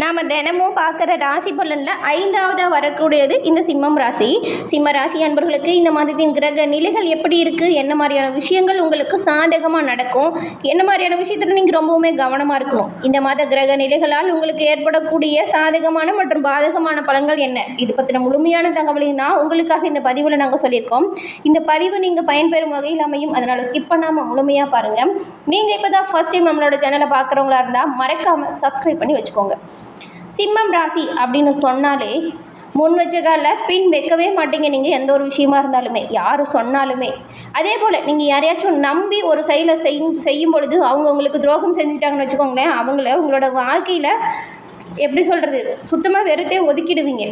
நாம் தினமும் பார்க்குற ராசி பலனில் ஐந்தாவதாக வரக்கூடியது இந்த சிம்மம் ராசி. சிம்ம ராசி அன்பர்களுக்கு இந்த மாதத்தின் கிரக நிலைகள் எப்படி இருக்குது என்ன மாதிரியான விஷயங்கள் உங்களுக்கு சாதகமாக நடக்கும்? என்ன மாதிரியான விஷயத்தில் நீங்கள் ரொம்பவுமே கவனமாக இருக்கணும்? இந்த மாத கிரக நிலைகளால் உங்களுக்கு ஏற்படக்கூடிய சாதகமான மற்றும் பாதகமான பலன்கள் என்ன? இது பற்றின முழுமையான தகவலையும் தான் உங்களுக்காக இந்த பதிவில் நாங்கள் சொல்லியிருக்கோம். இந்த பதிவு நீங்கள் பயன்பெறும் வகையில் அமையும். அதனால் ஸ்கிப் பண்ணாமல் முழுமையாக பாருங்கள் நீங்கள் இப்போ தான் ஃபஸ்ட் டைம் நம்மளோட சேனலை பார்க்குறவங்களா இருந்தால் மறக்காமல் சப்ஸ்கிரைப் பண்ணி வச்சுக்கோங்க. சிம்மம் ராசி அப்படின்னு சொன்னாலே முன் வச்ச பின் வைக்கவே மாட்டீங்க நீங்கள் எந்த ஒரு விஷயமா இருந்தாலுமே. யார் சொன்னாலுமே. அதே போல் நீங்கள் யாரையாச்சும் நம்பி ஒரு செயலை செய்யும் செய்யும் பொழுது அவங்க உங்களுக்கு துரோகம் செஞ்சுட்டாங்கன்னு வச்சுக்கோங்களேன் அவங்கள உங்களோட வாழ்க்கையில் எப்படி சொல்கிறது சுத்தமாக வெறுத்தே ஒதுக்கிடுவீங்க.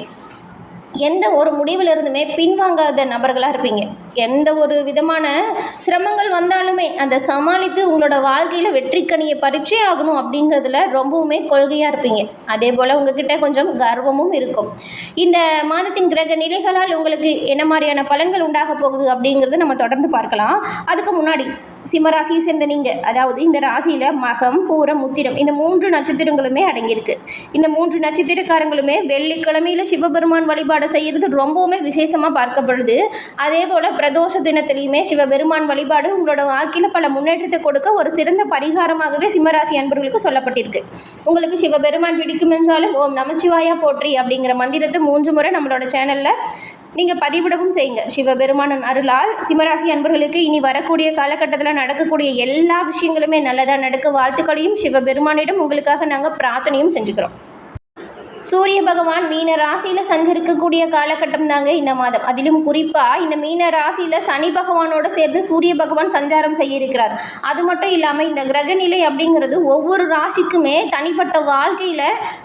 எந்த ஒரு முடிவில் இருந்துமே பின்வாங்காத நபர்களாக இருப்பீங்க. எந்த ஒரு விதமான சிரமங்கள் வந்தாலுமே அந்த சமாளித்து உங்களோட வாழ்க்கையில் வெற்றிக்கனியை பறிச்சே ஆகணும் அப்படிங்கிறதுல ரொம்பவுமே கொள்கையாக இருப்பீங்க. அதே போல் உங்ககிட்ட கொஞ்சம் கர்வமும் இருக்கும். இந்த மாதத்தின் கிரக நிலைகளால் உங்களுக்கு என்ன மாதிரியான பலன்கள் உண்டாக போகுது அப்படிங்கிறத நம்ம தொடர்ந்து பார்க்கலாம். அதுக்கு முன்னாடி சிம்மராசியை சேர்ந்த நீங்கள் அதாவது இந்த ராசியில் மகம் பூரம் முத்திரம் இந்த மூன்று நட்சத்திரங்களுமே அடங்கியிருக்கு. இந்த மூன்று நட்சத்திரக்காரங்களுமே வெள்ளிக்கிழமையில் சிவபெருமான் வழிபாடு செய்கிறது ரொம்பவுமே விசேஷமாக பார்க்கப்படுது. அதே போல் பிரதோஷ தினத்திலையுமே சிவபெருமான் வழிபாடு உங்களோட வாழ்க்கையில் பல முன்னேற்றத்தை கொடுக்க ஒரு சிறந்த பரிகாரமாகவே சிம்மராசி அன்பர்களுக்கு சொல்லப்பட்டிருக்கு. உங்களுக்கு சிவபெருமான் பிடிக்கும் என்றாலும் ஓம் நமச்சிவாயா போற்றி அப்படிங்கிற மந்திரத்தை மூன்று முறை நம்மளோட சேனலில் நீங்கள் பதிவிடவும் செய்யுங்க. சிவபெருமானன் அருளால் சிம்மராசி அன்பர்களுக்கு இனி வரக்கூடிய காலகட்டத்தில் நடக்கக்கூடிய எல்லா விஷயங்களுமே நல்லதாக நடக்க வாழ்த்துக்களையும் சிவபெருமானிடம் உங்களுக்காக நாங்கள் பிரார்த்தனையும் செஞ்சுக்கிறோம். சூரிய பகவான் மீன ராசியில் சஞ்சரிக்கக்கூடிய காலகட்டம் தாங்க இந்த மாதம். அதிலும் குறிப்பாக இந்த மீன ராசியில் சனி பகவானோட சேர்ந்து சூரிய பகவான் சஞ்சாரம் செய்ய இருக்கிறார் அது மட்டும் இல்லாமல் இந்த கிரகநிலை அப்படிங்கிறது ஒவ்வொரு ராசிக்குமே தனிப்பட்ட வாழ்க்கையில்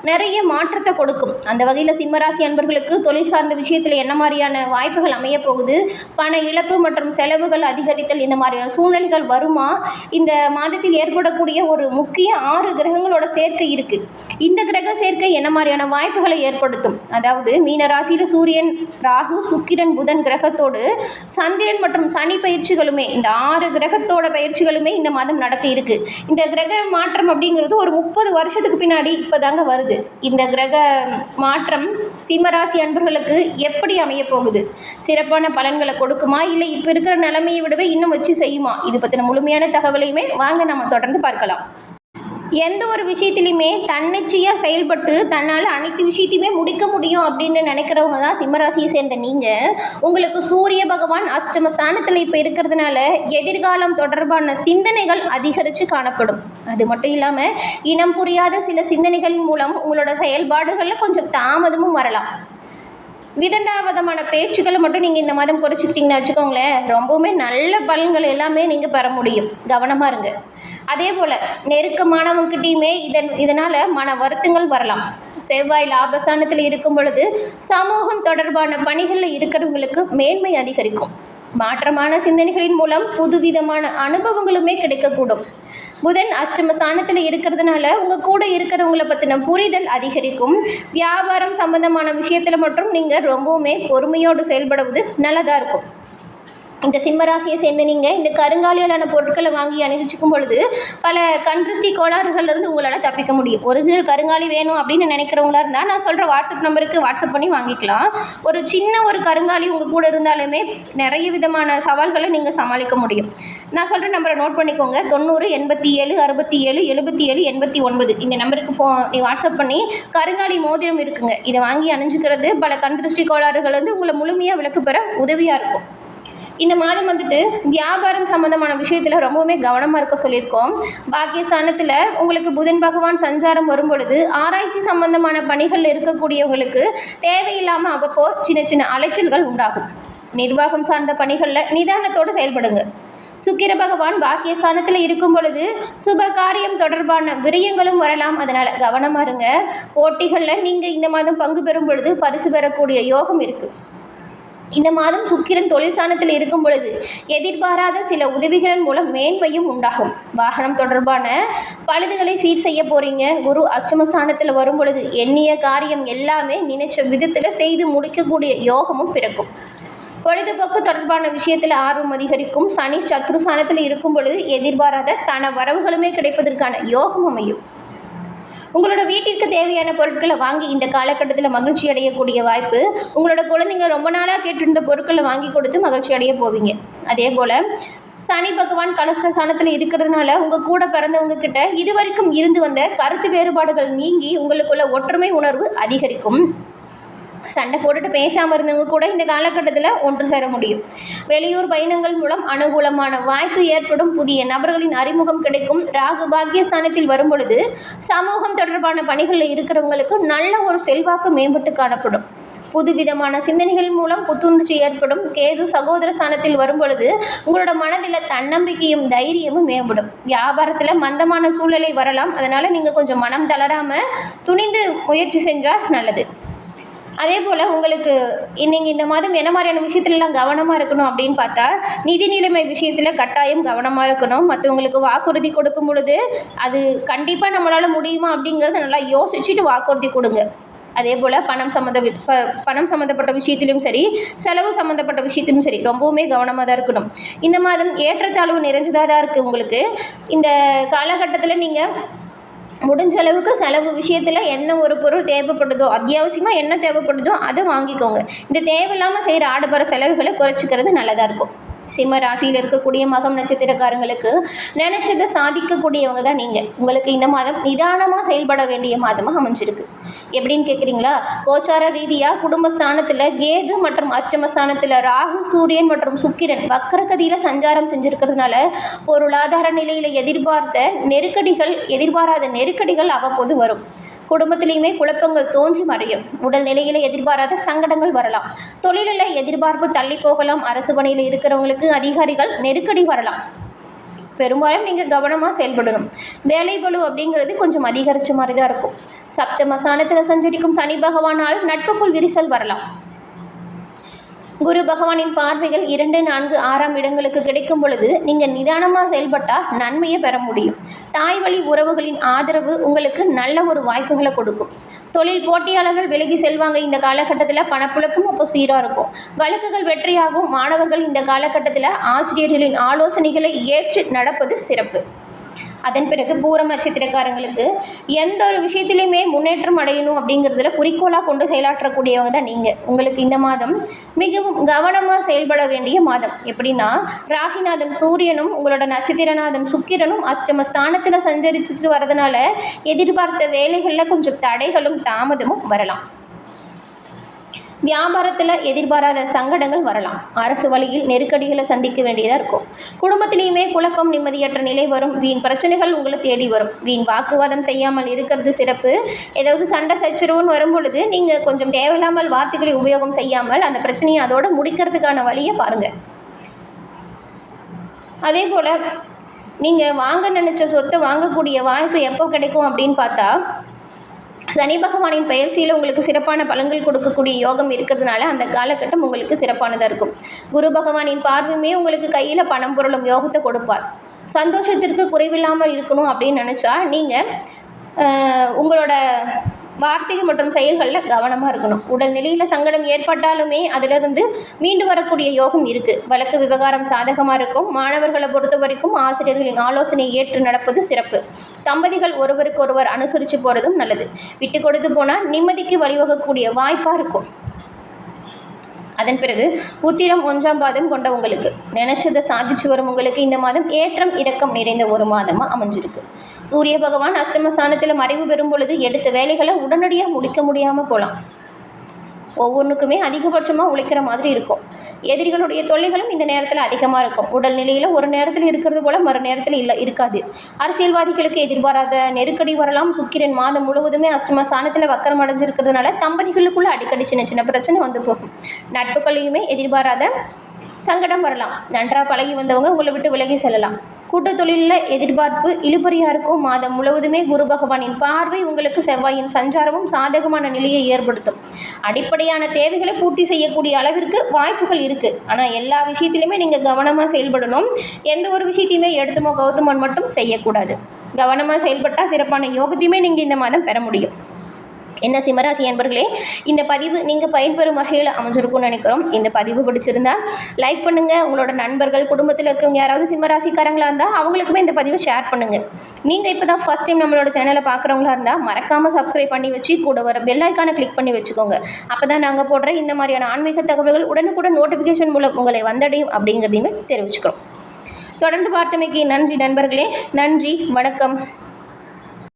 நிறைய மாற்றத்தை கொடுக்கும். அந்த வகையில் சிம்மராசி அன்பர்களுக்கு தொழில் சார்ந்த விஷயத்தில் என்ன மாதிரியான வாய்ப்புகள் அமைய போகுது? பண இழப்பு மற்றும் செலவுகள் அதிகரித்தல் இந்த மாதிரியான சூழ்நிலைகள் வருமா? இந்த மாதத்தில் ஏற்படக்கூடிய ஒரு முக்கிய ஆறு கிரகங்களோட சேர்க்கை இருக்குது இந்த கிரக சேர்க்கை என்ன மாதிரியான வாய்ப்புகளை ஏற்படுத்தும். அதாவது மீனராசியில் சூரியன் ராகு சுக்கிரன் புதன் கிரகத்தோடு சந்திரன் மற்றும் சனி பயிற்சிகளுமே இந்த ஆறு கிரகத்தோட பயிற்சிகளுமே இந்த மாதம் நடக்க இருக்கு. இந்த கிரக மாற்றம் அப்படிங்கிறது ஒரு முப்பது வருஷத்துக்கு பின்னாடி இப்போதாங்க வருது. இந்த கிரக மாற்றம் சிம்மராசி அன்பர்களுக்கு எப்படி அமைய போகுது? சிறப்பான பலன்களை கொடுக்குமா? இல்லை இப்போ இருக்கிற நிலைமையை விடவே இன்னும் வச்சு செய்யுமா? இது பற்றின முழுமையான தகவலையுமே வாங்க நம்ம தொடர்ந்து பார்க்கலாம். எந்த ஒரு விஷயத்துலையுமே தன்னிச்சையாக செயல்பட்டு தன்னால் அனைத்து விஷயத்தையுமே முடிக்க முடியும் அப்படின்னு நினைக்கிறவங்க தான் சிம்மராசியை சேர்ந்த நீங்கள் உங்களுக்கு சூரிய பகவான் அஷ்டம ஸ்தானத்தில் இப்போ இருக்கிறதுனால எதிர்காலம் தொடர்பான சிந்தனைகள் அதிகரித்து காணப்படும். அது மட்டும் இல்லாமல் இனம் புரியாத சில சிந்தனைகள் மூலம் உங்களோட செயல்பாடுகளில் கொஞ்சம் தாமதமும் வரலாம். விதண்டாவதமான பேச்சுக்களை மட்டும் நீங்கள் இந்த மாதம் குறைச்சிக்கிட்டிங்கன்னு வச்சுக்கோங்களேன். ரொம்பவுமே நல்ல பலன்கள் எல்லாமே நீங்கள் பெற முடியும். கவனமாக இருங்க. அதே போல் நெருக்கமானவங்கிட்டையுமே இதன் இதனால் மன வருத்தங்கள் வரலாம். செவ்வாய் லாபஸ்தானத்தில் இருக்கும் பொழுது சமூகம் தொடர்பான பணிகளில் இருக்கிறவங்களுக்கு மேன்மை அதிகரிக்கும். மாற்றமான சிந்தனைகளின் மூலம் புதுவிதமான அனுபவங்களுமே கிடைக்கக்கூடும். புதன் அஷ்டம ஸ்தானத்தில் இருக்கிறதுனால உங்கள் கூட இருக்கிறவங்கள பற்றின புரிதல் அதிகரிக்கும். வியாபாரம் சம்பந்தமான விஷயத்தில் மட்டும் நீங்கள் ரொம்பவுமே பொறுமையோடு செயல்படுவது நல்லதாக இருக்கும். இந்த சிம்மராசியை சேர்ந்து நீங்கள் இந்த கருங்காலியாலான பொருட்களை வாங்கி அணிவிச்சுக்கும் பொழுது பல கண்திருஷ்டி கோளாறுகள்லேருந்து உங்களால் தப்பிக்க முடியும். ஒரிஜினல் கருங்காலி வேணும் அப்படின்னு நினைக்கிறவங்களா இருந்தால் நான் சொல்கிற வாட்ஸ்அப் நம்பருக்கு வாட்ஸ்அப் பண்ணி வாங்கிக்கலாம். ஒரு சின்ன ஒரு கருங்காலி உங்கள் கூட இருந்தாலுமே நிறைய விதமான சவால்களை நீங்கள் சமாளிக்க முடியும். நான் சொல்கிற நம்பரை நோட் பண்ணிக்கோங்க. தொண்ணூறு எண்பத்தி ஏழு அறுபத்தி ஏழு எழுபத்தி ஏழு எண்பத்தி ஒன்பது. இந்த நம்பருக்கு ஃபோ வாட்ஸ்அப் பண்ணி கருங்காலி மோதிரம் இருக்குங்க. இதை வாங்கி அணிஞ்சுக்கிறது பல கண்திருஷ்டி கோளாறுகள் வந்து உங்களை முழுமையாக விளக்கு பெற உதவியாக இருக்கும். இந்த மாதம் வந்துட்டு வியாபாரம் சம்மந்தமான விஷயத்தில் ரொம்பவுமே கவனமாக இருக்க சொல்லியிருக்கோம். பாக்கியஸ்தானத்தில் உங்களுக்கு புதன் பகவான் சஞ்சாரம் வரும் பொழுது ஆராய்ச்சி சம்பந்தமான பணிகளில் இருக்கக்கூடியவங்களுக்கு தேவையில்லாமல் அவ்வப்போ சின்ன சின்ன அலைச்சல்கள் உண்டாகும். நிர்வாகம் சார்ந்த பணிகளில் நிதானத்தோடு செயல்படுங்க. சுக்கிர பகவான் பாக்கியஸ்தானத்தில் இருக்கும் பொழுது சுப காரியம் தொடர்பான விரயங்களும் வரலாம். அதனால் கவனமாக இருங்க. போட்டிகளில் நீங்கள் இந்த மாதம் பங்கு பெறும் பொழுது பரிசு பெறக்கூடிய யோகம் இருக்குது இந்த மாதம் சுக்கிரன் தொழில் ஸ்தானத்தில் இருக்கும் பொழுது எதிர்பாராத சில உதவிகள் மூலம் மேன்மையும் உண்டாகும். வாகனம் தொடர்பான பழுதுகளை சீர் செய்ய போறீங்க. குரு அஷ்டமஸ்தானத்தில் வரும் பொழுது எண்ணிய காரியம் எல்லாமே நினைச்ச விதத்தில் செய்து முடிக்கக்கூடிய யோகமும் பிறக்கும். பொழுதுபோக்கு தொடர்பான விஷயத்தில் ஆர்வம் அதிகரிக்கும். சனி சத்ருஸ்தானத்தில் இருக்கும் பொழுது எதிர்பாராத தன வரவுகளுமே கிடைப்பதற்கான யோகம் அமையும். உங்களோட வீட்டிற்கு தேவையான பொருட்களை வாங்கி இந்த காலகட்டத்தில் மகிழ்ச்சி அடையக்கூடிய வாய்ப்பு உங்களோட குழந்தைங்க ரொம்ப நாளாக கேட்டிருந்த பொருட்களை வாங்கி கொடுத்து மகிழ்ச்சி அடைய போவீங்க. அதே போல் சனி பகவான் கலஸ்திரஸ்தானத்தில் இருக்கிறதுனால உங்கள் கூட பிறந்தவங்க கிட்ட இதுவரைக்கும் இருந்து வந்த கருத்து வேறுபாடுகள் நீங்கி உங்களுக்குள்ள ஒற்றுமை உணர்வு அதிகரிக்கும். சண்டை போட்டுட்டு பேசாமல் இருந்தவங்க கூட இந்த காலகட்டத்தில் ஒன்று சேர முடியும். வெளியூர் பயணங்கள் மூலம் அனுகூலமான வாய்ப்பு ஏற்படும் புதிய நபர்களின் அறிமுகம் கிடைக்கும். ராகு பாக்கியஸ்தானத்தில் வரும் பொழுது சமூகம் தொடர்பான பணிகளில் இருக்கிறவங்களுக்கு நல்ல ஒரு செல்வாக்கு மேம்பட்டு காணப்படும். புதுவிதமான சிந்தனைகள் மூலம் புத்துணர்ச்சி ஏற்படும். கேது சகோதர ஸ்தானத்தில் வரும் பொழுது உங்களோட மனதில் தன்னம்பிக்கையும் தைரியமும் மேம்படும். வியாபாரத்தில் மந்தமான சூழ்நிலை வரலாம். அதனால் நீங்கள் கொஞ்சம் மனம் தளராமல் துணிந்து முயற்சி செஞ்சால் நல்லது. அதே போல் உங்களுக்கு நீங்கள் இந்த மாதம் என்ன மாதிரியான விஷயத்துலலாம் கவனமாக இருக்கணும் அப்படின்னு பார்த்தா நிதி நிலைமை விஷயத்தில் கட்டாயம் கவனமாக இருக்கணும். மற்றவங்களுக்கு வாக்குறுதி கொடுக்கும் பொழுது அது கண்டிப்பாக நம்மளால் முடியுமா அப்படிங்கிறத நல்லா யோசிச்சுட்டு வாக்குறுதி கொடுங்க. அதே போல் பணம் சம்மந்த பணம் சம்மந்தப்பட்ட விஷயத்திலும் சரி செலவு சம்மந்தப்பட்ட விஷயத்திலும் சரி ரொம்பவுமே கவனமாக தான் இருக்கணும். இந்த மாதம் ஏற்றத்தாழ்வு நிறைஞ்சதாக தான் இருக்குது உங்களுக்கு. இந்த காலகட்டத்தில் நீங்கள் முடிஞ்ச அளவுக்கு செலவு விஷயத்தில் என்ன ஒரு பொருள் தேவைப்படுதோ அத்தியாவசியமாக என்ன தேவைப்படுதோ அதை வாங்கிக்கோங்க. இந்த தேவையில்லாமல் செய்கிற ஆடம்பர செலவுகளை குறைச்சிக்கிறது நல்லதாக இருக்கும். சிம்ம ராசியில் இருக்கக்கூடிய மகம் நட்சத்திரக்காரங்களுக்கு நினைச்சதை சாதிக்கக்கூடியவங்க தான் நீங்கள் உங்களுக்கு இந்த மாதம் நிதானமாக செயல்பட வேண்டிய மாதமாக அமைஞ்சிருக்கு. எப்படின்னு கேட்குறீங்களா கோச்சார ரீதியாக குடும்பஸ்தானத்தில் கேது மற்றும் அஷ்டமஸ்தானத்தில் ராகு சூரியன் மற்றும் சுக்கிரன் வக்கரகதியில் சஞ்சாரம் செஞ்சுருக்கிறதுனால பொருளாதார நிலையில் எதிர்பார்த்த நெருக்கடிகள் எதிர்பாராத நெருக்கடிகள் அவ்வப்போது வரும். குடும்பத்திலையுமே குழப்பங்கள் தோன்றி மறையும். உடல் நிலையில் எதிர்பாராத சங்கடங்கள் வரலாம். தொழிலில் எதிர்பார்ப்பு தள்ளி போகலாம். அரசு பணியில் இருக்கிறவங்களுக்கு அதிகாரிகள் நெருக்கடி வரலாம். பெரும்பாலும் நீங்கள் கவனமாக செயல்படணும். வேலை பளு அப்படிங்கிறது கொஞ்சம் அதிகரித்த மாதிரி தான் இருக்கும். சப்த மசானத்தில் சஞ்சரிக்கும் சனி பகவானால் நட்புக்குள் விரிசல் வரலாம். குரு பகவானின் பார்வைகள் இரண்டு நான்கு ஆறாம் இடங்களுக்கு கிடைக்கும் பொழுது நீங்கள் நிதானமாக செயல்பட்டால் நன்மையை பெற முடியும். தாய் வழி உறவுகளின் ஆதரவு உங்களுக்கு நல்ல ஒரு வாய்ப்புகளை கொடுக்கும். தொழில் போட்டியாளர்கள் விலகி செல்வாங்க. இந்த காலகட்டத்தில் பணப்புழக்கம் அப்போ சீராக இருக்கும். வழக்குகள் வெற்றியாகும். மாணவர்கள் இந்த காலகட்டத்தில் ஆசிரியர்களின் ஆலோசனைகளை ஏற்று நடப்பது சிறப்பு. அதன் பிறகு பூரம் நட்சத்திரக்காரங்களுக்கு எந்த ஒரு விஷயத்திலையுமே முன்னேற்றம் அடையணும் அப்படிங்கிறதுல குறிக்கோளாக கொண்டு செயலாற்றக்கூடியவங்க தான் நீங்கள் உங்களுக்கு இந்த மாதம் மிகவும் கவனமாக செயல்பட வேண்டிய மாதம். எப்படின்னா ராசிநாதன் சூரியனும் உங்களோட நட்சத்திரநாதன் சுக்கிரனும் அஷ்டம ஸ்தானத்தில் சஞ்சரிச்சுட்டு வரதுனால எதிர்பார்த்த வேலைகளில் கொஞ்சம் தடைகளும் தாமதமும் வரலாம். வியாபாரத்தில் எதிர்பாராத சங்கடங்கள் வரலாம். அரசு வழியில் நெருக்கடிகளை சந்திக்க வேண்டியதாக இருக்கும். குடும்பத்திலையுமே குழப்பம் நிம்மதியற்ற நிலை வரும். வீண் பிரச்சனைகள் உங்களை தேடி வரும். வீண் வாக்குவாதம் செய்யாமல் இருக்கிறது சிறப்பு. ஏதாவது சண்டை சச்சரவுன்னு வரும் பொழுது நீங்கள் கொஞ்சம் தேவையில்லாமல் வார்த்தைகளை உபயோகம் செய்யாமல் அந்த பிரச்சனையை அதோடு முடிக்கிறதுக்கான வழியை பாருங்கள் அதே போல் நீங்கள் வாங்க நினச்ச சொத்தை வாங்கக்கூடிய வாய்ப்பு எப்போ கிடைக்கும் அப்படின்னு பார்த்தா சனி பகவானின் பயிற்சியில் உங்களுக்கு சிறப்பான பலன்கள் கொடுக்கக்கூடிய யோகம் இருக்கிறதுனால அந்த காலகட்டம் உங்களுக்கு சிறப்பானதாக இருக்கும். குரு பகவானின் பார்வையுமே உங்களுக்கு கையில் பணம் பொருளும் யோகத்தை கொடுப்பார். சந்தோஷத்திற்கு குறைவில்லாமல் இருக்கணும் அப்படின்னு நினச்சா நீங்கள் உங்களோட வார்த்தைகள் மற்றும் செயல்களில் கவனமாக இருக்கணும். உடல் நிலையில் சங்கடம் ஏற்பட்டாலுமே அதிலிருந்து மீண்டு வரக்கூடிய யோகம் இருக்குது வழக்கு விவகாரம் சாதகமாக இருக்கும். மாணவர்களை பொறுத்த வரைக்கும் ஆசிரியர்களின் ஆலோசனை ஏற்று நடப்பது சிறப்பு. தம்பதிகள் ஒருவருக்கு ஒருவர் அனுசரித்து போகிறதும் நல்லது. விட்டு கொடுத்து போனால் நிம்மதிக்கு வழிவகக்கூடிய வாய்ப்பாக இருக்கும். அதன் பிறகு உத்திரம் ஒன்றாம் பாதம் கொண்ட உங்களுக்கு நினைச்சதை சாதிச்சு வரும் உங்களுக்கு இந்த மாதம் ஏற்றம் இரக்கம் நிறைந்த ஒரு மாதமாக அமைஞ்சிருக்கு. சூரிய பகவான் அஷ்டமஸ்தானத்தில் மறைவு பெறும் பொழுது எடுத்த வேலைகளை உடனடியாக முடிக்க முடியாமல் போகலாம் ஒவ்வொன்றுக்குமே அதிகபட்சமாக உழைக்கிற மாதிரி இருக்கும். எதிரிகளுடைய தொல்லைகளும் இந்த நேரத்தில் அதிகமாக இருக்கும். உடல் நிலையில் ஒரு நேரத்தில் இருக்கிறது போல மறு நேரத்தில் இல்லை இருக்காது. அரசியல்வாதிகளுக்கு எதிர்பாராத நெருக்கடி வரலாம். சுக்கிரன் மாதம் முழுவதுமே அஷ்டம ஸ்தானத்தில் வக்கரம் அடைஞ்சிருக்கிறதுனால தம்பதிகளுக்குள்ள அடிக்கடி சின்ன சின்ன பிரச்சனை வந்து போகும். நட்புகளையுமே எதிர்பாராத சங்கடம் வரலாம். நன்றாக பழகி வந்தவங்க உங்களை விட்டு விலகி செல்லலாம். கூட்டத்தொழிலில் எதிர்பார்ப்பு இழுபறியாக மாதம் முழுவதுமே குரு பகவானின் பார்வை உங்களுக்கு செவ்வாயின் சஞ்சாரமும் சாதகமான நிலையை ஏற்படுத்தும். அடிப்படையான தேவைகளை பூர்த்தி செய்யக்கூடிய அளவிற்கு வாய்ப்புகள் இருக்குது ஆனால் எல்லா விஷயத்திலுமே நீங்கள் கவனமாக செயல்படணும். எந்த ஒரு விஷயத்தையுமே எடுத்துமோ கௌதமன் மட்டும் செய்யக்கூடாது. கவனமாக செயல்பட்டால் சிறப்பான யோகத்தையுமே நீங்கள் இந்த மாதம் பெற முடியும். என்ன சிம்மராசி அன்பர்களே இந்த பதிவு நீங்கள் பயன்பெறும் வகையில் அமைஞ்சிருக்கும்னு நினைக்கிறோம். இந்த பதிவு பிடிச்சிருந்தா லைக் பண்ணுங்கள் உங்களோட நண்பர்கள் குடும்பத்தில் இருக்கவங்க யாராவது சிம்மராசிக்காரங்களா இருந்தால் அவங்களுக்குமே இந்த பதிவை ஷேர் பண்ணுங்கள் நீங்கள் இப்போ தான் ஃபஸ்ட் டைம் நம்மளோட சேனலை பார்க்குறவங்களா இருந்தால் மறக்காமல் சப்ஸ்கிரைப் பண்ணி வச்சு கூட வர பெல்லைக்கான கிளிக் பண்ணி வச்சுக்கோங்க. அப்போ தான் நாங்கள் போடுற இந்த மாதிரியான ஆன்மீக தகவல்கள் உடனுக்குடன் நோட்டிஃபிகேஷன் மூலம் உங்களை வந்தடையும் அப்படிங்கிறதையுமே தெரிவிச்சுக்கிறோம். தொடர்ந்து பார்த்தமைக்கு நன்றி நண்பர்களே. நன்றி வணக்கம்.